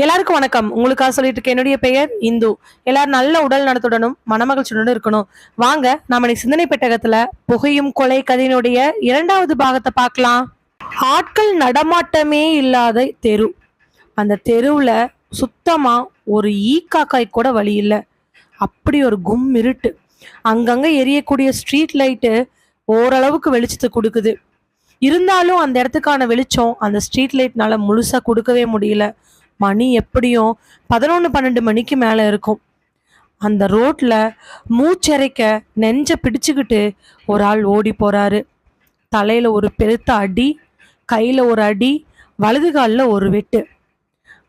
எல்லாருக்கும் வணக்கம். உங்களுக்காக சொல்லிட்டு இருக்க என்னுடைய பெயர் இந்து. எல்லாரும் நல்ல உடல் நலத்துடனும் மனமகிழ்ச்சியுடனும் இருக்கணும். வாங்க நாம சிந்தனை பெட்டகத்துல புகையும் கொலை கதையினுடைய இரண்டாவது பாகத்தை பார்க்கலாம். ஆட்கள் நடமாட்டமே இல்லாத தெரு. அந்த தெருவுல சுத்தமா ஒரு ஈக்காக்காய் கூட வழி இல்லை. அப்படி ஒரு கும் இருட்டு. அங்கங்க எரியக்கூடிய ஸ்ட்ரீட் லைட்டு ஓரளவுக்கு வெளிச்சத்தை கொடுக்குது. இருந்தாலும் அந்த இடத்துக்கான வெளிச்சம் அந்த ஸ்ட்ரீட் லைட்னால முழுசா கொடுக்கவே முடியல. மணி எப்படியும் பதினொன்று பன்னெண்டு மணிக்கு மேலே இருக்கும். அந்த ரோட்ல மூச்சரைக்க நெஞ்ச பிடிச்சுக்கிட்டு ஒரு ஆள் ஓடி போறாரு. தலையில ஒரு பெருத்த அடி கையில ஒரு அடி வலது காலில் ஒரு வெட்டு.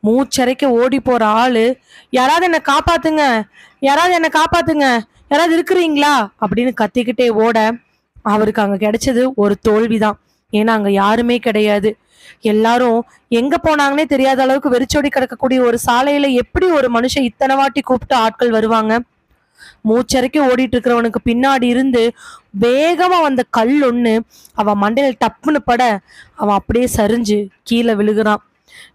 மூச்சரைக்க ஓடி போற ஆளு யாராவது என்னை காப்பாத்துங்க யாராவது என்னை காப்பாத்துங்க யாராவது இருக்கிறீங்களா? அப்படின்னு கத்திக்கிட்டே ஓட அவருக்கு அங்க கிடைச்சது ஒரு தோல்விதான். ஏன்னா அங்க யாருமே கிடையாது. எல்லாரும் எங்க போனாங்கன்னே தெரியாத அளவுக்கு வெறிச்சோடி கிடக்கக்கூடிய ஒரு சாலையில எப்படி ஒரு மனுஷன் இத்தனை வாட்டி கூப்பிட்டு ஆட்கள் வருவாங்க? மூச்சரைக்கு ஓடிட்டு இருக்கிறவனுக்கு பின்னாடி இருந்து வேகமா வந்த கல் ஒண்ணு அவன் மண்டையில டப்புன்னு பட அவன் அப்படியே சரிஞ்சு கீழே விழுகிறான்.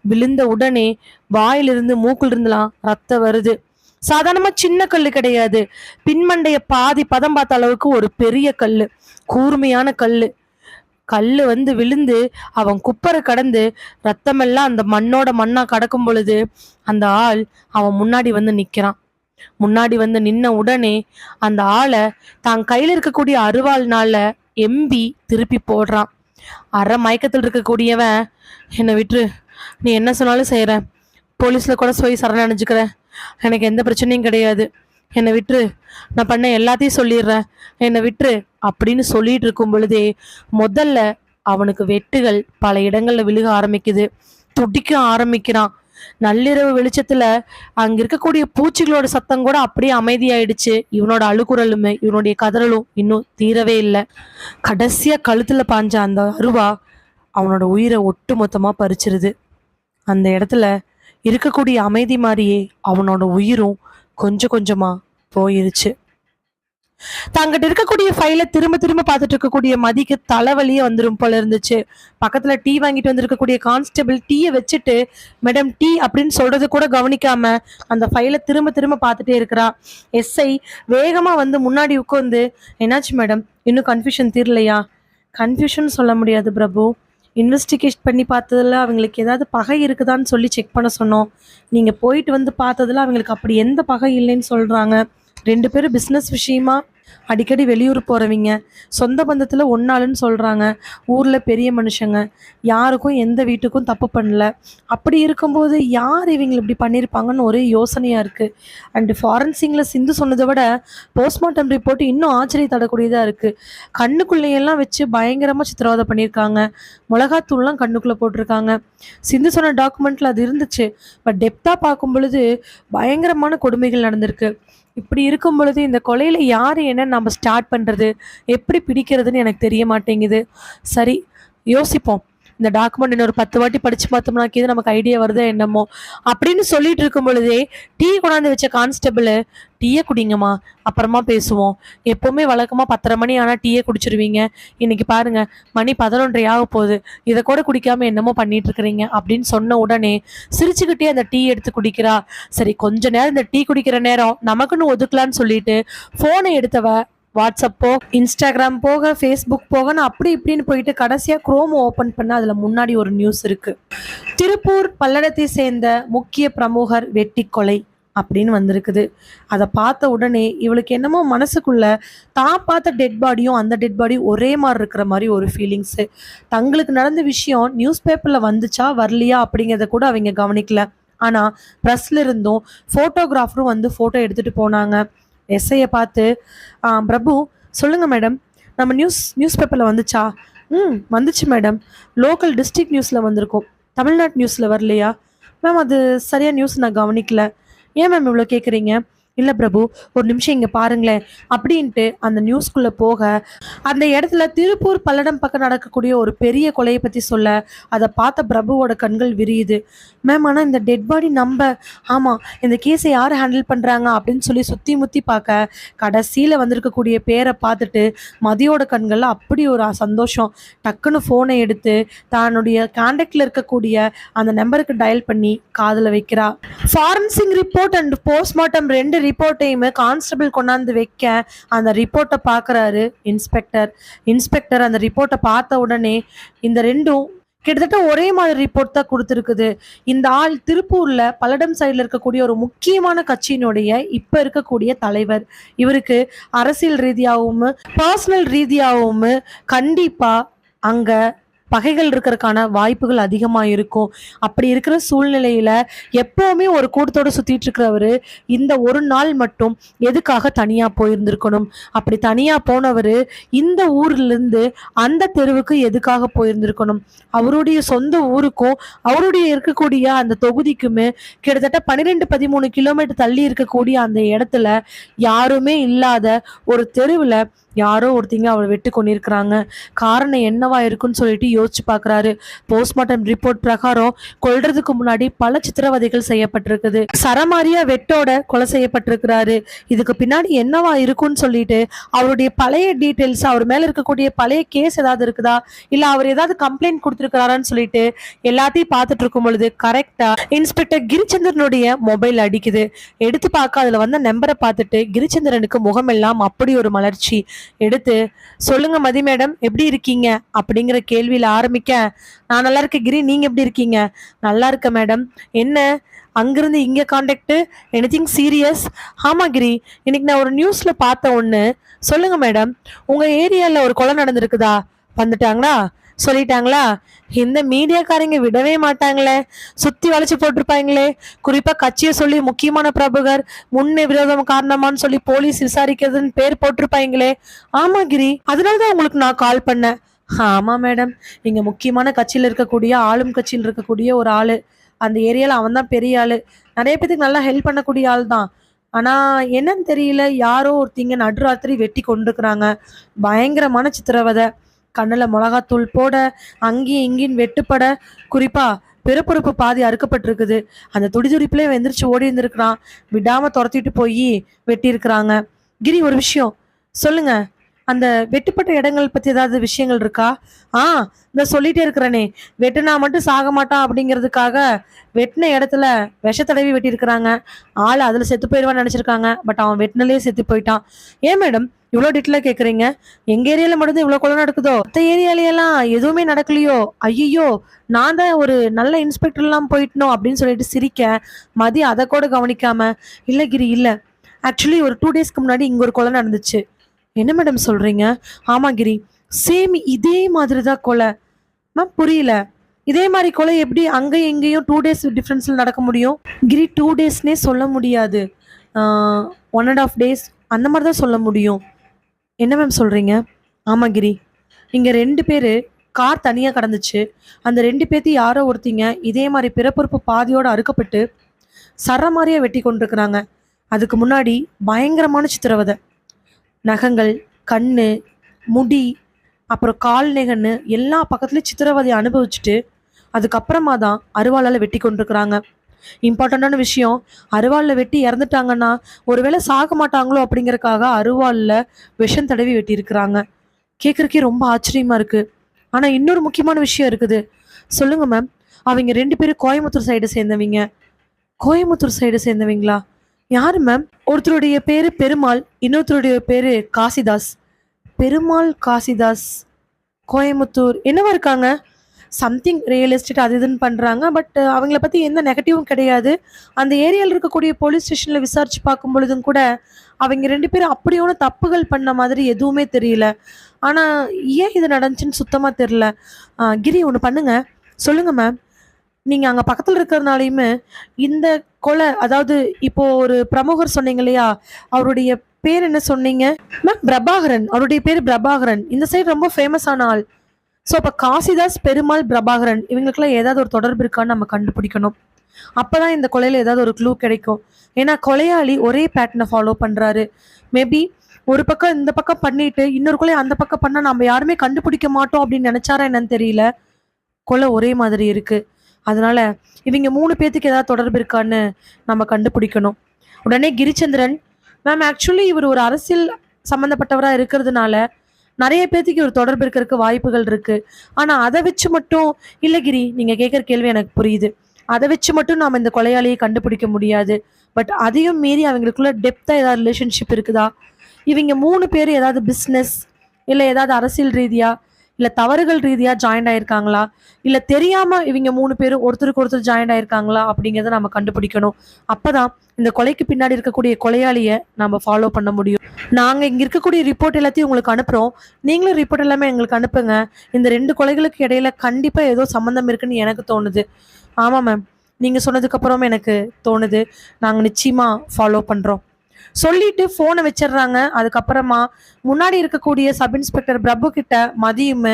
விழுந்த உடனே வாயிலிருந்து மூக்குல இருந்துலாம் ரத்தம் வருது. சாதாரணமா சின்ன கல் கிடையாது. பின்மண்டைய பாதி பதம் பார்த்த அளவுக்கு ஒரு பெரிய கல் கூர்மையான கல் கல் வந்து விழுந்து அவன் குப்பரை கடந்து ரத்தமெல்லாம் அந்த மண்ணோட மண்ணா கடக்கும் பொழுது அந்த ஆள் அவன் முன்னாடி வந்து நிக்கிறான். முன்னாடி வந்து நின்ன உடனே அந்த ஆளை தான் கையில இருக்கக்கூடிய அருவாள்னால எம்பி திருப்பி போடுறான். அரை மயக்கத்தில் இருக்கக்கூடியவன் என்னை விட்டுரு. நீ என்ன சொன்னாலும் செய்கிற போலீஸில் கூட போய் சரணடைஞ்சுக்கிற எனக்கு எந்த பிரச்சனையும் கிடையாது. என்னை விட்டுரு. நான் பண்ண எல்லாத்தையும் சொல்லிடுறேன். என்னை விட்டுரு அப்படின்னு சொல்லிட்டு இருக்கும் பொழுதே முதல்ல அவனுக்கு வெட்டுகள் பல இடங்கள்ல விழுக ஆரம்பிக்குது. துடிக்க ஆரம்பிக்கிறான். நள்ளிரவு வெளிச்சத்துல அங்க இருக்கக்கூடிய பூச்சிகளோட சத்தம் கூட அப்படியே அமைதியாயிடுச்சு. இவனோட அழுகுரலுமே இவனுடைய கதறலும் இன்னும் தீரவே இல்லை. கடைசியா கழுத்துல பாஞ்ச அந்த அருவா அவனோட உயிரை ஒட்டு மொத்தமா பறிச்சிருது. அந்த இடத்துல இருக்கக்கூடிய அமைதி மாதிரியே அவனோட உயிரும் கொஞ்சம் கொஞ்சமா போயிருச்சு. தங்கிட்ட இருக்கக்கூடிய ஃபைலை திரும்ப திரும்ப பார்த்துட்டு இருக்கக்கூடிய மதிக்கு தலைவலியே வந்துடும் போல இருந்துச்சு. பக்கத்துல டீ வாங்கிட்டு வந்திருக்கக்கூடிய கான்ஸ்டபிள் டீயை வச்சுட்டு மேடம் டீ அப்படின்னு சொல்றது கூட கவனிக்காம அந்த ஃபைலை திரும்ப திரும்ப பார்த்துட்டே இருக்கிறா. எஸ்ஐ வேகமா வந்து முன்னாடி உட்காந்து என்னாச்சு மேடம்? இன்னும் கன்ஃபியூஷன் தீரலையா? கன்ஃபியூஷன் சொல்ல முடியாது பிரபு. இன்வெஸ்டிகேட் பண்ணி பார்த்ததுல அவங்களுக்கு ஏதாவது பகை இருக்குதான்னு சொல்லி செக் பண்ண சொன்னோம். நீங்கள் போயிட்டு வந்து பார்த்ததுல அவங்களுக்கு அப்படி எந்த பகை இல்லைன்னு சொல்கிறாங்க ரெண்டு பேரும் பிஸ்னஸ் விஷயமா அடிக்கடி வெளியூர் போகிறவங்க சொந்த பந்தத்தில் ஒன்னாளுன்னு சொல்கிறாங்க ஊரில் பெரிய மனுஷங்க. யாருக்கும் எந்த வீட்டுக்கும் தப்பு பண்ணல. அப்படி இருக்கும்போது யார் இவங்களை இப்படி பண்ணியிருப்பாங்கன்னு ஒரே யோசனையாக இருக்குது அண்டு ஃபாரன்சிங்கில் சிந்து சொன்னதை விட போஸ்ட்மார்ட்டம் ரிப்போர்ட் இன்னும் ஆச்சரியத்தடக்கூடியதாக இருக்குது கண்ணுக்குள்ளேயெல்லாம் வச்சு பயங்கரமாக சித்திரவதை பண்ணியிருக்காங்க. மிளகாத்தூள்லாம் கண்ணுக்குள்ளே போட்டிருக்காங்க. சிந்து சொன்ன டாக்குமெண்ட்டில் அது இருந்துச்சு. பட் டெப்த்தாக பார்க்கும் பொழுது பயங்கரமான கொடுமைகள் நடந்திருக்கு. இப்படி இருக்கும் பொழுது இந்த கொலையில் யார் என்ன நம்ம ஸ்டார்ட் பண்ணுறது எப்படி பிடிக்கிறதுன்னு எனக்கு தெரிய மாட்டேங்குது. சரி யோசிப்போம். இந்த டாக்குமெண்ட் இன்னொரு பத்து வாட்டி படிச்சு பார்த்தோம்னாக்கி இது நமக்கு ஐடியா வருதோ என்னமோ? அப்படின்னு சொல்லிட்டு இருக்கும் பொழுதே டீ கொண்டாந்து வச்ச கான்ஸ்டபிள் டீயை குடிங்கம்மா அப்புறமா பேசுவோம். எப்போவுமே வழக்கமாக பத்தரை மணி ஆனால் டீயை குடிச்சிருவீங்க. இன்னைக்கு பாருங்க மணி பதினொன்றரை ஆக போகுது. இதை கூட குடிக்காம என்னமோ பண்ணிட்டு இருக்கிறீங்க. அப்படின்னு சொன்ன உடனே சிரிச்சுக்கிட்டே அந்த டீ எடுத்து குடிக்கிறா. சரி கொஞ்ச நேரம் இந்த டீ குடிக்கிற நேரம் நமக்குன்னு ஒதுக்கலான்னு சொல்லிட்டு ஃபோனை எடுத்தவ வாட்ஸ்அப் போக இன்ஸ்டாகிராம் போக ஃபேஸ்புக் போகன்னு அப்படி இப்படின்னு போயிட்டு கடைசியாக குரோம் ஓப்பன் பண்ண அதில் முன்னாடி ஒரு நியூஸ் இருக்கு. திருப்பூர் பல்லடத்தை சேர்ந்த முக்கிய பிரமுகர் வெட்டி கொலை அப்படின்னு வந்திருக்குது. அதை பார்த்த உடனே இவளுக்கு என்னமோ மனசுக்குள்ள தான் பார்த்த டெட் பாடியும் அந்த டெட் பாடி ஒரே மாதிரி இருக்கிற மாதிரி ஒரு ஃபீலிங்ஸு தங்களுக்கு நடந்த விஷயம் நியூஸ் பேப்பரில் வந்துச்சா வரலையா அப்படிங்கிறத கூட அவங்க கவனிக்கல. ஆனால் ப்ரெஸ்ல இருந்தும் ஃபோட்டோகிராஃபரும் வந்து ஃபோட்டோ எடுத்துகிட்டு போனாங்க. எஸ்ஐயை பார்த்து பிரபு சொல்லுங்கள் மேடம். நம்ம நியூஸ் நியூஸ் பேப்பரில் வந்துச்சா? ம் வந்துச்சு மேடம். லோக்கல் டிஸ்ட்ரிக்ட் நியூஸில் வந்திருக்கோம். தமிழ்நாட்டு நியூஸில் வரலையா? மேம் அது சரியாக நியூஸ் நான் கவனிக்கல. ஏன் மேம் இவ்வளோ கேட்குறீங்க இல்லை பிரபு ஒரு நிமிஷம் இங்கே பாருங்களேன். அப்படின்ட்டு அந்த நியூஸ்குள்ளே போக அந்த இடத்துல திருப்பூர் பல்லடம் பக்கம் நடக்கக்கூடிய ஒரு பெரிய கொலையை பற்றி சொல்ல அதை பார்த்த பிரபுவோட கண்கள் விரியுது. மேம் ஆனால் இந்த டெட் பாடி நம்ப ஆமாம் இந்த கேஸை யார் ஹேண்டில் பண்ணுறாங்க அப்படின்னு சொல்லி சுற்றி முற்றி பார்க்க கடைசியில் வந்திருக்கக்கூடிய பேரை பார்த்துட்டு மதியோட கண்களில் அப்படி ஒரு சந்தோஷம். டக்குன்னு ஃபோனை எடுத்து தன்னுடைய கான்டாக்டில் இருக்கக்கூடிய அந்த நம்பருக்கு டயல் பண்ணி காதில் வைக்கிறா. ஃபாரன்சிங் ரிப்போர்ட் அண்ட் போஸ்ட்மார்ட்டம் ரெண்டு ரிப்போர்ட்டையுமே கான்ஸ்டபிள் கொண்டாந்து வைக்க அந்த ரிப்போர்ட்டை பார்க்குறாரு இன்ஸ்பெக்டர் இன்ஸ்பெக்டர் அந்த ரிப்போர்ட்டை பார்த்த உடனே இந்த ரெண்டும் கிட்டத்தட்ட ஒரே மாதிரி ரிப்போர்ட் தான் கொடுத்துருக்குது. இந்த ஆள் திருப்பூர்ல பல்லடம் சைடில் இருக்கக்கூடிய ஒரு முக்கியமான கட்சியினுடைய இப்ப இருக்கக்கூடிய தலைவர். இவருக்கு அரசியல் ரீதியாகவும் பர்சனல் ரீதியாகவும் கண்டிப்பா அங்க பகைகள் இருக்கிறதுக்கான வாய்ப்புகள் அதிகமாக இருக்கும் அப்படி இருக்கிற சூழ்நிலையில் எப்போவுமே ஒரு கூட்டத்தோடு சுற்றிட்டு இருக்கிறவர் இந்த ஒரு நாள் மட்டும் எதுக்காக தனியாக போயிருந்திருக்கணும்? அப்படி தனியாக போனவர் இந்த ஊர்லேருந்து அந்த தெருவுக்கு எதுக்காக போயிருந்திருக்கணும்? அவருடைய சொந்த ஊருக்கும் அவருடைய இருக்கக்கூடிய அந்த தொகுதிக்குமே கிட்டத்தட்ட பன்னிரெண்டு பதிமூணு கிலோமீட்டர் தள்ளி இருக்கக்கூடிய அந்த இடத்துல யாருமே இல்லாத ஒரு தெருவில் யாரோ ஒருத்தங்க அவரை வெட்டு கொண்டிருக்கிறாங்க. காரணம் என்னவா இருக்குன்னு சொல்லிட்டு யோசிச்சு பார்க்குறாரு. போஸ்ட்மார்ட்டம் ரிப்போர்ட் பிரகாரம் கொல்றதுக்கு முன்னாடி பல சித்திரவதைகள் செய்யப்பட்டிருக்குது. சரமாரியா வெட்டோட கொலை செய்யப்பட்டிருக்கிறாரு. இதுக்கு பின்னாடி என்னவா இருக்கும்னு சொல்லிட்டு அவருடைய பழைய டீட்டெயில்ஸ் அவர் மேல இருக்கக்கூடிய பழைய கேஸ் ஏதாவது இருக்குதா? இல்ல அவர் ஏதாவது கம்ப்ளைண்ட் கொடுத்துருக்காரான்னு சொல்லிட்டு எல்லாத்தையும் பார்த்துட்டு இருக்கும் பொழுது கரெக்டா இன்ஸ்பெக்டர் கிரிச்சந்திரனுடைய மொபைல் அடிக்குது. எடுத்து பார்க்க அதுல வந்த நம்பரை பார்த்துட்டு கிரிச்சந்திரனுக்கு முகமெல்லாம் அப்படி ஒரு மலர்ச்சி. எடுத்து சொல்லுங்க மதி மேடம் எப்படி இருக்கீங்க? அப்படிங்கிற கேள்வியில ஆரம்பிக்க நான் நல்லா இருக்கேன் கிரி நீங்கள் எப்படி இருக்கீங்க? நல்லா இருக்கேன் மேடம். என்ன? அங்கேருந்து இங்கே காண்டாக்டு எனிதிங் சீரியஸ் ஆமாம் கிரி இன்னைக்கு நான் ஒரு நியூஸில் பார்த்த ஒன்று சொல்லுங்கள் மேடம். உங்கள் ஏரியாவில் ஒரு கொலை நடந்திருக்குதா? வந்துட்டாங்களா? சொல்லிட்டாங்களா? இந்த மீடியாக்காரங்க விடவே மாட்டாங்களே. சுத்தி வளைச்சு போட்டிருப்பாங்களே. குறிப்பா கட்சியை சொல்லி முக்கியமான பிரபுகர் முன்னே விரோதம் காரணமான்னு சொல்லி போலீஸ் விசாரிக்கிறதுன்னு பேர் போட்டிருப்பாங்களே. ஆமா கிரி அதனாலதான் உங்களுக்கு நான் கால் பண்ணேன். ஆமாம் மேடம் இங்கே முக்கியமான கட்சியில் இருக்கக்கூடிய ஆளும் கட்சியில் இருக்கக்கூடிய ஒரு ஆள். அந்த ஏரியாவில் அவன் தான் பெரிய ஆள். நிறைய பேத்துக்கு நல்லா ஹெல்ப் பண்ணக்கூடிய ஆள் தான். ஆனால் என்னன்னு தெரியல. யாரோ ஒருத்திங்க நடுராத்திரி வெட்டி கொண்டுருக்குறாங்க. பயங்கரமான சித்திரவதை. கண்ணில் மிளகாத்தூள் போட அங்கேயும் இங்கேயும் வெட்டுப்பட. குறிப்பாக பிறப்புறுப்பு பாதி அறுக்கப்பட்டிருக்குது. அந்த துடிதுடிப்புலேயே எந்திரிச்சு ஓடி இருந்திருக்கிறான் விடாமல் துரத்திட்டு போய் வெட்டியிருக்கிறாங்க. கிரி ஒரு விஷயம். சொல்லுங்கள் அந்த வெட்டுப்பட்ட இடங்கள் பத்தி ஏதாவது விஷயங்கள் இருக்கா? ஆ இந்த சொல்லிட்டே இருக்கிறனே. வெட்டுனா மட்டும் சாக மாட்டான் அப்படிங்கிறதுக்காக வெட்டின இடத்துல விஷ தடவி வெட்டியிருக்கிறாங்க. ஆள் அதுல செத்து போயிடுவான்னு நினைச்சிருக்காங்க. பட் அவன் வெட்டினலே செத்து போயிட்டான். ஏன் மேடம்? இவ்வளோ டீட்டெயிலாக கேட்குறீங்க எங்க ஏரியால மட்டும் இவ்வளோ கொலை நடக்குதோ? மற்ற ஏரியாலையெல்லாம் எதுவுமே நடக்கலையோ? ஐயோ நான் தான் ஒரு நல்ல இன்ஸ்பெக்டர்லாம் போயிட்டணும் அப்படின்னு சொல்லிட்டு சிரிக்க மதியம் அதை கூட கவனிக்காம இல்லை கிரி இல்லை. ஆக்சுவலி ஒரு டூ டேஸ்க்கு முன்னாடி இங்கே ஒரு கொலை நடந்துச்சு. என்ன மேடம் சொல்றீங்க? ஆமா கிரி. சேம் இதே மாதிரி தான் கொலை. மேம் புரியல. இதே மாதிரி கொலை எப்படி அங்கேயும் இங்கேயும் டூ டேஸ் டிஃப்ரென்ஸில் நடக்க முடியும்? கிரி டூ டேஸ்னே சொல்ல முடியாது. ஒன் அண்ட் ஆஃப் டேஸ் அந்த மாதிரி தான் சொல்ல முடியும். என்ன மேம் சொல்கிறீங்க ஆமாம் கிரி. இங்கே ரெண்டு பேர் கார் தனியாக கடந்துச்சு. அந்த ரெண்டு பேர்த்தையும் யாரோ ஒருத்திங்க இதே மாதிரி பிறப்புறுப்பு பாதியோடு அறுக்கப்பட்டு சர மாதிரியே வெட்டி கொண்டிருக்கிறாங்க. அதுக்கு முன்னாடி பயங்கரமான சித்திரவதை. நகங்கள் கண்ணு முடி அப்புறம் கால் நெகன்னு எல்லா பக்கத்துலேயும் சித்திரவதையை அனுபவிச்சுட்டு அதுக்கப்புறமா தான் அருவாளால் வெட்டி கொண்டிருக்கிறாங்க. இம்பார்ட்டண்ட்டான விஷயம் அருவாளில் வெட்டி இறந்துட்டாங்கன்னா ஒருவேளை சாக மாட்டாங்களோ அப்படிங்கறக்காக அருவாளில் விஷம் தடவி வெட்டியிருக்கிறாங்க. கேட்குறக்கே ரொம்ப ஆச்சரியமாக இருக்குது ஆனால் இன்னொரு முக்கியமான விஷயம் இருக்குது. சொல்லுங்கள் மேம் அவங்க ரெண்டு பேரும் கோயம்புத்தூர் சைடு சேர்ந்தவங்க. கோயம்புத்தூர் சைடு சேர்ந்தவங்களா? யாரு மேம் ஒருத்தருடைய பேரு பெருமாள் இன்னொருத்தருடைய பேரு காசிதாஸ். பெருமாள் காசிதாஸ் கோயம்புத்தூர் என்னவா இருக்காங்க. சம்திங் ரியல் எஸ்டேட் அது இதுன்னு பண்ணுறாங்க பட் அவங்கள பற்றி எந்த நெகட்டிவும் கிடையாது. அந்த ஏரியாவில் இருக்கக்கூடிய போலீஸ் ஸ்டேஷனில் விசாரிச்சு பார்க்கும் பொழுதும் கூட அவங்க ரெண்டு பேரும் அப்படி ஒன்றும் தப்புகள் பண்ண மாதிரி எதுவுமே தெரியல. ஆனால் ஏன் இது நடந்துச்சுன்னு சுத்தமாக தெரில கிரி ஒன்று பண்ணுங்க. சொல்லுங்கள் மேம் நீங்கள் அங்கே பக்கத்தில் இருக்கிறதுனாலையுமே இந்த கொலை அதாவது இப்போ ஒரு பிரமுகர் சொன்னீங்க இல்லையா? அவருடைய பேர் என்ன சொன்னீங்க? மேம் பிரபாகரன். அவருடைய பேர் பிரபாகரன். இந்த சைடு ரொம்ப ஃபேமஸான ஆள். ஸோ அப்போ காசிதாஸ் பெருமாள் பிரபாகரன் இவங்களுக்குலாம் ஏதாவது ஒரு தொடர்பு இருக்கான்னு நம்ம கண்டுபிடிக்கணும். அப்போதான் இந்த கொலையில் ஏதாவது ஒரு க்ளூ கிடைக்கும். ஏன்னா கொலையாளி ஒரே பேட்டர்னை ஃபாலோ பண்ணுறாரு மேபி ஒரு பக்கம் இந்த பக்கம் பண்ணிட்டு இன்னொரு கொலை அந்த பக்கம் பண்ணால் நம்ம யாருமே கண்டுபிடிக்க மாட்டோம் அப்படின்னு நினச்சாரா என்னன்னு தெரியல. கொலை ஒரே மாதிரி இருக்குது அதனால இவங்க மூணு பேர்த்துக்கு ஏதாவது தொடர்பு இருக்கான்னு நம்ம கண்டுபிடிக்கணும். உடனே கிரிச்சந்திரன் மேம் ஆக்சுவலி இவர் ஒரு அரசியல் சம்மந்தப்பட்டவராக இருக்கிறதுனால நிறைய பேர்த்துக்கு இவர் தொடர்பு இருக்கிறதுக்கு வாய்ப்புகள் இருக்கு. ஆனால் அதை வச்சு மட்டும் இல்லை கிரி நீங்கள் கேட்குற கேள்வி எனக்கு புரியுது. அதை வச்சு மட்டும் நாம் இந்த கொலையாளியை கண்டுபிடிக்க முடியாது. பட் அதையும் மீறி அவங்களுக்குள்ள டெப்த்தாக ஏதாவது ரிலேஷன்ஷிப் இருக்குதா? இவங்க மூணு பேர் ஏதாவது பிஸ்னஸ் இல்லை ஏதாவது அரசியல் ரீதியாக இல்லை தவறுகள் ரீதியாக ஜாயின் ஆயிருக்காங்களா? இல்லை தெரியாம இவங்க மூணு பேரும் ஒருத்தருக்கு ஒருத்தர் ஜாயின் ஆயிருக்காங்களா? அப்படிங்கிறத நம்ம கண்டுபிடிக்கணும். அப்பதான் இந்த கொலைக்கு பின்னாடி இருக்கக்கூடிய கொலையாளியை நம்ம ஃபாலோ பண்ண முடியும். நாங்கள் இங்கே இருக்கக்கூடிய ரிப்போர்ட் எல்லாத்தையும் உங்களுக்கு அனுப்புகிறோம் நீங்களும் ரிப்போர்ட் எல்லாமே எங்களுக்கு அனுப்புங்க. இந்த ரெண்டு கொலைகளுக்கு இடையில கண்டிப்பாக ஏதோ சம்மந்தம் இருக்குன்னு எனக்கு தோணுது. ஆமாம் மேம் நீங்கள் சொன்னதுக்கப்புறம் எனக்கு தோணுது. நாங்கள் நிச்சயமாக ஃபாலோ பண்ணுறோம் சொல்லிட்டு ஃபோனை வச்சிடுறாங்க. அதுக்கப்புறமா முன்னாடி இருக்கக்கூடிய சப் இன்ஸ்பெக்டர் பிரபு கிட்ட மதியம்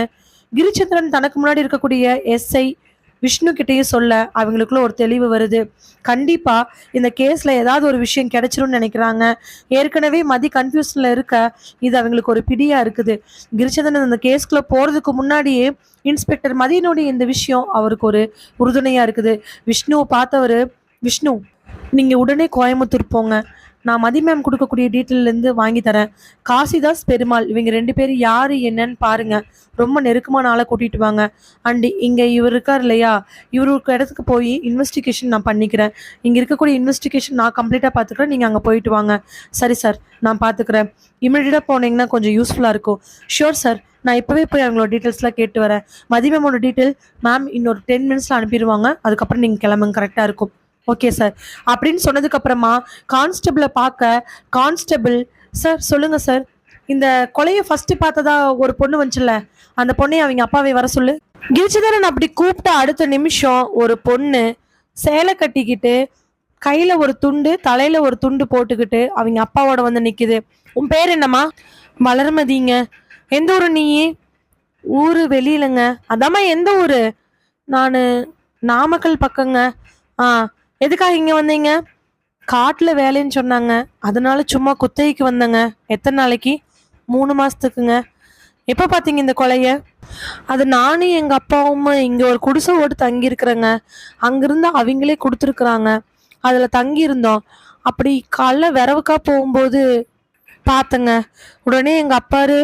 கிரிச்சந்திரன் தனக்கு முன்னாடி இருக்கக்கூடிய எஸ்ஐ விஷ்ணு கிட்டேயும் சொல்ல அவங்களுக்குள்ள ஒரு தெளிவு வருது. கண்டிப்பா இந்த கேஸ்ல ஏதாவது ஒரு விஷயம் கிடைச்சிரும்னு நினைக்கிறாங்க. ஏற்கனவே மதி கன்ஃபியூஷன்ல இருக்க இது அவங்களுக்கு ஒரு பிடியா இருக்குது. கிரிச்சந்திரன் அந்த கேஸ்க்குள்ள போறதுக்கு முன்னாடியே இன்ஸ்பெக்டர் மதியனுடைய இந்த விஷயம் அவருக்கு ஒரு உறுதுணையா இருக்குது. விஷ்ணுவை பார்த்தவர் விஷ்ணு நீங்க உடனே கோயம்புத்தூர் போங்க. நான் மதி மேம் கொடுக்கக்கூடிய டீட்டெயிலேருந்து வாங்கி தரேன். காசிதாஸ் பெருமாள் இவங்க ரெண்டு பேரும் யார் என்னன்னு பாருங்க. ரொம்ப நெருக்கமான ஆளை கூட்டிட்டு வாங்க. அண்ட் இங்கே இவர் இருக்கார் இல்லையா? இவருக்கு இடத்துக்கு போய் இன்வெஸ்டிகேஷன் நான் பண்ணிக்கிறேன். இங்கே இருக்கக்கூடிய இன்வெஸ்டிகேஷன் நான் கம்ப்ளீட்டாக பார்த்துக்கிறேன் நீங்கள் அங்கே போயிட்டு வாங்க. சரி சார் நான் பார்த்துக்கிறேன் இமிடியட்டாக போனீங்கன்னா கொஞ்சம் யூஸ்ஃபுல்லாக இருக்கும். ஷியோர் சார் நான் இப்போவே போய் அவங்களோட டீட்டெயில்ஸ்லாம் கேட்டு வரேன். மதி மேமோட டீட்டெயில் மேம் இன்னொரு டென் மினிட்ஸில் அனுப்பிடுவாங்க. அதுக்கப்புறம் நீங்கள் கிளம்புங்க. கரெக்டாக இருக்கும். ஓகே சார் அப்படின்னு சொன்னதுக்கு அப்புறமா கான்ஸ்டபிளை பார்க்க கான்ஸ்டபிள் சார் சொல்லுங்க சார் இந்த கொலையை ஃபர்ஸ்ட் பார்த்ததா ஒரு பொண்ணு வந்துச்சுல்ல அந்த பொண்ணை அவங்க அப்பாவை வர சொல்லு. கிரிச்சதரன் அப்படி கூப்பிட்ட அடுத்த நிமிஷம் ஒரு பொண்ணு சேலை கட்டிக்கிட்டு கையில ஒரு துண்டு தலையில ஒரு துண்டு போட்டுக்கிட்டு அவங்க அப்பாவோட வந்து நிக்குது. உன் பேர் என்னம்மா? வளர்மதிங்க. எந்த ஊர் நீ? ஊரு வெளியிலங்க. அதாம்மா எந்த ஊரு? நான் நாமக்கல் பக்கங்க. ஆ எதுக்காக இங்கே வந்தீங்க? காட்டில் வேலைன்னு சொன்னாங்க. அதனால சும்மா குத்தகைக்கு வந்தேங்க. எத்தனை நாளைக்கு? மூணு மாதத்துக்குங்க எப்போ பார்த்தீங்க இந்த கொலைய? அது நானும் எங்கள் அப்பாவும் இங்கே ஒரு குடிசை ஓட்டு தங்கியிருக்கிறேங்க. அங்கிருந்து அவங்களே கொடுத்துருக்குறாங்க. அதில் தங்கியிருந்தோம். அப்படி காலைல விரவுக்கா போகும்போது பார்த்தேங்க. உடனே எங்கள் அப்பாரு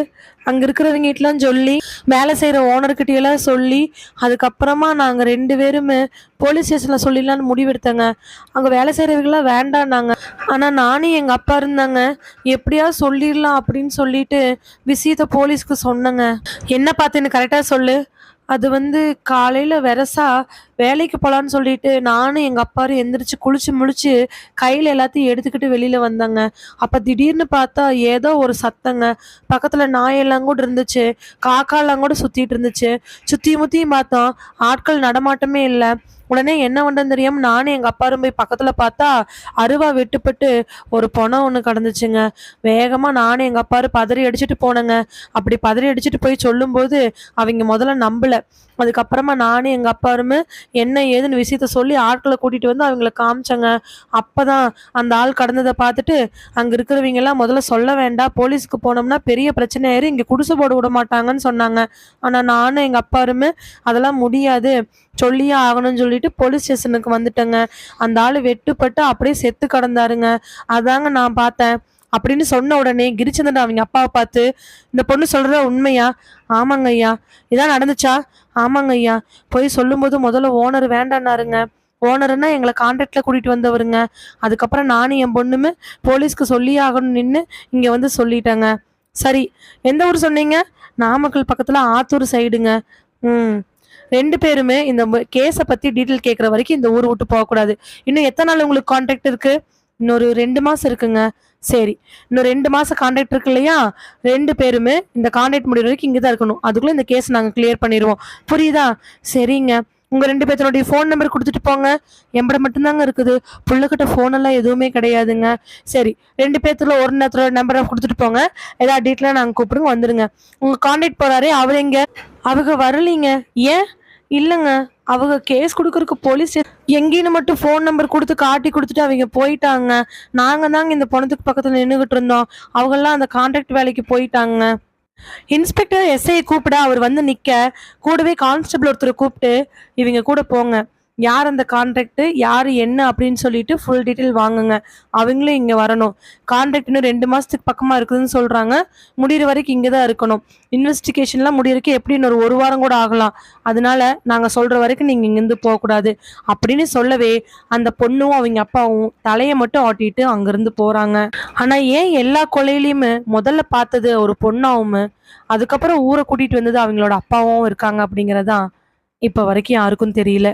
அங்கே இருக்கிறவங்கிட்டலாம் சொல்லி வேலை செய்கிற ஓனர்கிட்டயெல்லாம் சொல்லி அதுக்கப்புறமா நாங்கள் ரெண்டு பேருமே போலீஸ் ஸ்டேஷனில் சொல்லிடலான்னு முடிவெடுத்தேங்க. அங்கே வேலை செய்கிறவங்களாம் வேண்டான்னாங்க ஆனால் நானும் எங்கள் அப்பா இருந்தாங்க. எப்படியா சொல்லிடலாம் அப்படின்னு சொல்லிட்டு விஷயத்தை போலீஸ்க்கு சொன்னேங்க. என்ன பார்த்தேன்னு கரெக்டாக சொல்லு? அது வந்து காலையில் வெரசா வேலைக்கு போகலான்னு சொல்லிட்டு நானும் எங்கள் அப்பாரும் எந்திரிச்சு குளிச்சு முழிச்சு கையில் எல்லாத்தையும் எடுத்துக்கிட்டு வெளியில் வந்தாங்க. அப்போ திடீர்னு பார்த்தா ஏதோ ஒரு சத்தங்க. பக்கத்தில் நாயெல்லாம் கூட இருந்துச்சு. காக்காலாம் கூட சுற்றிட்டு இருந்துச்சு. சுற்றி முற்றியும் பார்த்தோம். ஆட்கள் நடமாட்டமே இல்லை. உடனே என்ன பண்ணுறது தெரியாமல் நானும் எங்கள் அப்பாரும் போய் பக்கத்தில் பார்த்தா அருவா வெட்டுப்பட்டு ஒரு பொணம் ஒன்று கிடந்துச்சுங்க. வேகமாக நானும் எங்கள் அப்பாரு பதறி அடிச்சுட்டு போனேங்க. அப்படி பதறி அடிச்சுட்டு போய் சொல்லும்போது அவங்க முதல்ல நம்பல. அதுக்கப்புறமா நானும் எங்கள் அப்பாருமே என்ன ஏதுன்னு விஷயத்த சொல்லி ஆட்களை கூட்டிகிட்டு வந்து அவங்கள காமிச்சாங்க. அப்பதான் அந்த ஆள் கடந்ததை பார்த்துட்டு அங்கே இருக்கிறவங்கெல்லாம் முதல்ல சொல்ல வேண்டாம் போலீஸுக்கு போனோம்னா பெரிய பிரச்சனை ஆயிரும் இங்கே குடிசை போட விட மாட்டாங்கன்னு சொன்னாங்க. ஆனால் நானும் எங்கள் அப்பாருமே அதெல்லாம் முடியாது சொல்லியே ஆகணும்னு சொல்லிட்டு போலீஸ் ஸ்டேஷனுக்கு வந்துட்டேங்க. அந்த ஆள் வெட்டுப்பட்டு அப்படியே செத்து கிடந்தாருங்க. அதாங்க நான் பார்த்தேன். அப்படின்னு சொன்ன உடனே கிரிச்சந்திரன் அவங்க அப்பாவை பார்த்து இந்த பொண்ணு சொல்கிற உண்மையா? ஆமாங்க ஐயா. இதான் நடந்துச்சா? ஆமாங்க ஐயா. போய் சொல்லும்போது முதல்ல ஓனர் வேண்டான்னாருங்க. ஓனர்னா எங்களை கான்ட்ராக்டில் கூட்டிகிட்டு வந்தவருங்க. அதுக்கப்புறம் நானும் என் பொண்ணுமே போலீஸ்க்கு சொல்லியே ஆகணும் நின்று இங்கே வந்து சொல்லிட்டேங்க. சரி எந்த ஊர் சொன்னீங்க? நாமக்கல் பக்கத்தில் ஆத்தூர் சைடுங்க ம். ரெண்டு பேருமே இந்த கேஸை பற்றி டீட்டெயில் கேட்குற வரைக்கும் இந்த ஊர் விட்டு போகக்கூடாது. இன்னும் எத்தனை நாள் உங்களுக்கு கான்ட்ராக்ட் இருக்குது இன்னொரு ரெண்டு மாசம் இருக்குங்க. சரி இன்னும் ரெண்டு மாசம் கான்ட்ராக்ட் இருக்கு இல்லையா? ரெண்டு பேருமே இந்த கான்ட்ராக்ட் முடிவு வரைக்கும் இங்கே தான் இருக்கணும். அதுக்குள்ள இந்த கேஸ் நாங்கள் கிளியர் பண்ணிடுவோம் புரியுதா? சரிங்க. உங்க ரெண்டு பேர்த்தனுடைய ஃபோன் நம்பர் கொடுத்துட்டு போங்க. எம்பட மட்டும்தாங்க இருக்குது. பிள்ளைகிட்ட ஃபோன் எல்லாம் எதுவுமே கிடையாதுங்க. சரி ரெண்டு பேர்த்துல ஒரு நேரத்துல நம்பரை கொடுத்துட்டு போங்க. ஏதாவது டீட்டெயிலாக நாங்கள் கூப்பிடுங்க வந்துருங்க. உங்க கான்டாக்ட் போகிறாரே அவர் எங்க? அவங்க வரலீங்க. ஏன்? இல்லைங்க. அவங்க கேஸ் கொடுக்கறதுக்கு போலீஸ் எங்கேன்னு மட்டும் ஃபோன் நம்பர் கொடுத்து காட்டி கொடுத்துட்டு அவங்க போயிட்டாங்க. நாங்கள் தாங்க இந்த பணத்துக்கு பக்கத்தில் நின்றுக்கிட்டு இருந்தோம். அவங்கெல்லாம் அந்த கான்ட்ராக்ட் வேலைக்கு போயிட்டாங்க. இன்ஸ்பெக்டர் எஸ்ஐ கூப்பிட அவர் வந்து நிற்க கூடவே கான்ஸ்டபிள் ஒருத்தரை கூப்பிட்டு இவங்க கூட போங்க. யார் அந்த கான்ட்ராக்ட் யார் என்ன அப்படின்னு சொல்லிட்டு ஃபுல் டீட்டெயில் வாங்குங்க. அவங்களும் இங்கே வரணும். கான்ட்ராக்ட் இன்னும் ரெண்டு மாதத்துக்கு பக்கமாக இருக்குதுன்னு சொல்கிறாங்க முடிகிற வரைக்கும் இங்கே தான் இருக்கணும் இன்வெஸ்டிகேஷன்லாம் முடியறதுக்கு எப்படி இன்னொரு ஒரு வாரம் கூட ஆகலாம். அதனால நாங்கள் சொல்கிற வரைக்கும் நீங்கள் இங்கேருந்து போகக்கூடாது. அப்படின்னு சொல்லவே அந்த பொண்ணும் அவங்க அப்பாவும் தலையை மட்டும் ஆட்டிட்டு அங்கேருந்து போகிறாங்க ஆனால் ஏன் எல்லா கொலையிலையுமே முதல்ல பார்த்தது ஒரு பொண்ணாவும் அதுக்கப்புறம் ஊரை கூட்டிகிட்டு வந்தது அவங்களோட அப்பாவும் இருக்காங்க அப்படிங்கிறதான் இப்போ வரைக்கும் யாருக்கும் தெரியல.